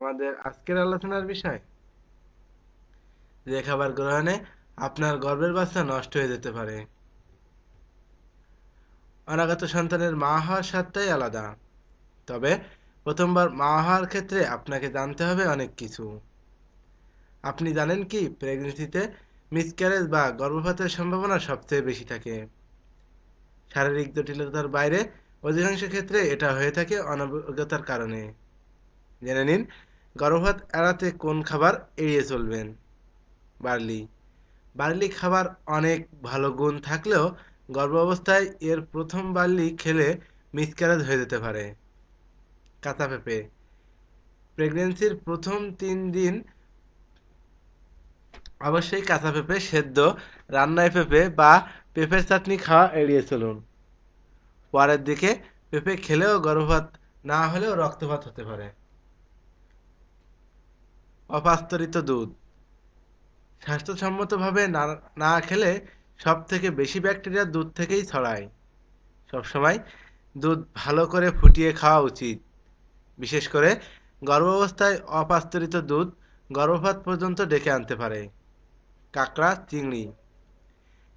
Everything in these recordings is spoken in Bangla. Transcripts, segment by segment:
আমাদের আজকের আলোচনার বিষয়? যে খাবার গ্রহণে আপনার গর্ভের বাচ্চা নষ্ট হয়ে যেতে পারে। অনাগত সন্তানের মা হওয়ার স্বাদটাই আলাদা। তবে প্রথমবার মা হওয়ার ক্ষেত্রে আপনাকে জানতে হবে অনেক কিছু। আপনি জানেন কি প্রেগনেন্সিতে মিসক্যারেজ বা গর্ভপাতের সম্ভাবনা সবচেয়ে বেশি থাকে। শারীরিক জটিলতার বাইরে অধিকাংশ ক্ষেত্রে এটা হয়ে থাকে অনভিজ্ঞতার কারণে। জেনে নিন গর্ভপাত এড়াতে কোন খাবার এড়িয়ে চলবেন? বার্লি। বার্লি খাবার অনেক ভালো গুণ থাকলেও গর্ভ অবস্থায় এর প্রথম বার্লি খেলে মিসক্যারেজ হয়ে যেতে পারে। কাঁচা পেঁপে। প্রেগনেন্সির প্রথম তিন দিন অবশ্যই কাঁচা পেঁপে সেদ্ধ, রান্নায় পেঁপে বা পেঁপের চাটনি খাওয়া এড়িয়ে চলুন। পরের দিকে পেঁপে খেলেও গর্ভপাত না হলেও রক্তপাত হতে পারে। অপাস্তরিত দুধ। স্বাস্থ্যসম্মতভাবে না না খেলে সব থেকে বেশি ব্যাকটেরিয়া দুধ থেকেই ছড়ায়। সবসময় দুধ ভালো করে ফুটিয়ে খাওয়া উচিত। বিশেষ করে গর্ভাবস্থায় অপাস্তরিত দুধ গর্ভপাত পর্যন্ত ডেকে আনতে পারে। কাঁকড়া, চিংড়ি।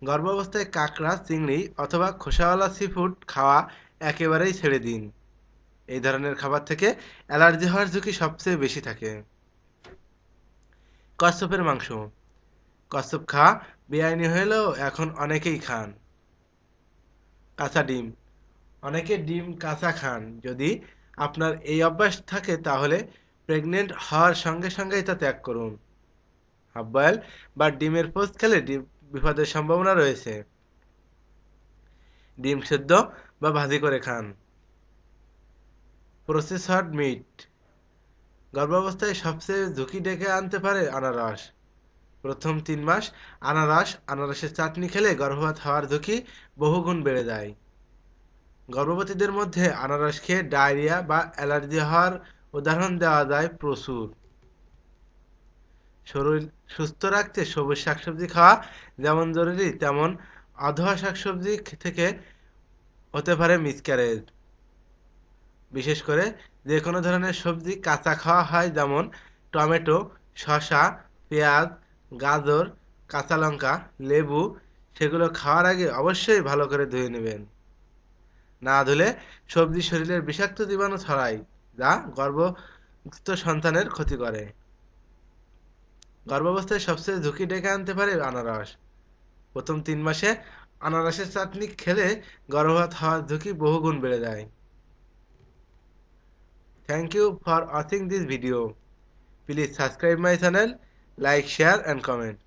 গর্ভাবস্থায় কাঁকড়া, চিংড়ি অথবা খোসাওয়ালা সিফুড খাওয়া একেবারেই ছেড়ে দিন। এই ধরনের খাবার থেকে অ্যালার্জি হওয়ার ঝুঁকি সবচেয়ে বেশি থাকে। কচ্ছপের মাংস। কচ্ছপ খাওয়া বেআইনি হলেও এখন অনেকেই খান। কাঁচা ডিম। অনেকে ডিম কাঁচা খান। যদি আপনার এই অভ্যাস থাকে, তাহলে প্রেগনেন্ট হওয়ার সঙ্গে সঙ্গেই তা ত্যাগ করুন। হাফ বয়েল বা ডিমের পোস্ট খেলে বিপদের সম্ভাবনা রয়েছে। ডিম সেদ্ধ বা ভাজি করে খান। Processed meet. গর্ভাবস্থায় সবচেয়ে ঝুঁকি ডেকে আনতে পারে আনারস। প্রথম তিন মাস আনারস, আনারসের চাটনি খেলে গর্ভপাত হওয়ার ঝুঁকি বহুগুণ বেড়ে যায়। গর্ভবতীদের মধ্যে আনারস খেয়ে ডায়রিয়া বা অ্যালার্জি হওয়ার উদাহরণ দেওয়া যায় প্রচুর। শরীর সুস্থ রাখতে সবুজ শাকসবজি খাওয়া যেমন জরুরি, তেমন অধোয়া শাকসবজি থেকে হতে পারে মিসক্যারেজ। বিশেষ করে যে কোনো ধরনের সবজি কাঁচা খাওয়া হয়, যেমন টমেটো, শসা, পেঁয়াজ, গাজর, কাঁচা লঙ্কা, লেবু, সেগুলো খাওয়ার আগে অবশ্যই ভালো করে ধুয়ে নেবেন। না ধুলে সবজি শরীরের বিষাক্ত জীবাণু ছড়ায়, যা গর্ভস্থ সন্তানের ক্ষতি করে। গর্ভাবস্থায় সবচেয়ে ঝুঁকি ডেকে আনতে পারে আনারস। প্রথম তিন মাসে আনারসের চাটনি খেলে গর্ভপাত হওয়ার ঝুঁকি বহুগুণ বেড়ে যায়। Thank you for watching this video. Please subscribe my channel, like, share and comment.